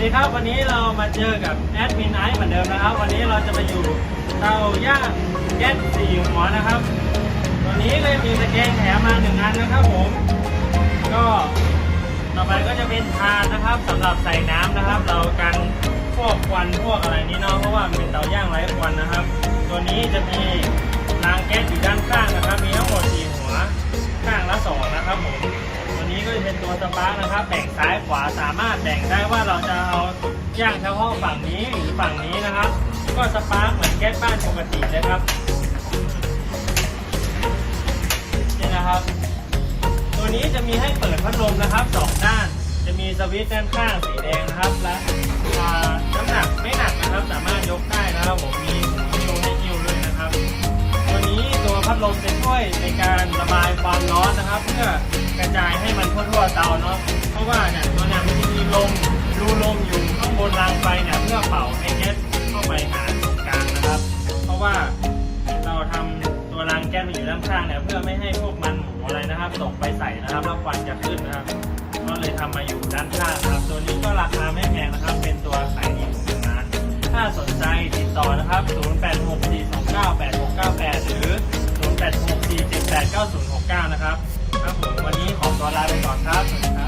ดีครับวันนี้เรามาเจอกับแอดมินไอซ์เหมือนเดิมนะครับ วันนี้เราจะมาอยู่เตาย่างแก๊สสี่หัวนะครับตัวนี้ก็จะมีตะแกรงแถมมาหนึ่งอันนะครับผม ก็ต่อไปก็จะเป็นทานนะครับสำหรับใส่น้ำนะครับ เรากันพวกควันพวกอะไรนี้เนาะเพราะว่ามันเป็นเตาย่างไร้ควันนะครับ ตัวนี้จะมีรางแก๊สอยู่ด้านข้างนะครับ มีทั้งหมดสี่หัวข้างละสองนะครับผมตัวนี้ก็จะเป็นตัวสปาร์คนะครับแบ่งซ้ายขวาสามารถแบ่งได้ว่าเราจะ ย่างเฉพาะฝั่งนี้หรือฝั่งนี้นะครับ ก็สปาร์คเหมือนแก๊สบ้านปกติเลยครับนี่นะครับ ตัวนี้จะมีให้เปิดพัดลมนะครับสองด้าน จะมีสวิตช์ด้านข้างสีแดงนะครับและน้ำหนักไม่หนักนะครับ สามารถยกได้นะครับผมมีหูให้ยิ้วด้วยนะครับ ตัวนี้ตัวพัดลมจะช่วยในการระบายความร้อนนะครับ เพื่อกระจายให้มันทั่วๆเตาเนาะเพราะว่าเนี่ยตัวเนี้ นรางไฟเนี่ยเพื่อเป่าให้แก๊สเข้าไปหาตรงกลางนะครับ เพราะว่าเราทำตัวรางแก๊สมาอยู่ด้านข้างเนี่ยเพื่อไม่ให้พวกมันหมูอะไรนะครับตกไปใส่นะครับแล้วควันจะขึ้นนะครับ ก็เลยทำมาอยู่ด้านข้างครับ ตัวนี้ก็ราคาไม่แพงนะครับ เป็นตัวขายดีของทางร้านถ้าสนใจติดต่อนะครับ 0864298698 หรือ 0864789069 นะครับครับผมวันนี้ขอตัวลาไปก่อนครับสวัสดีครับ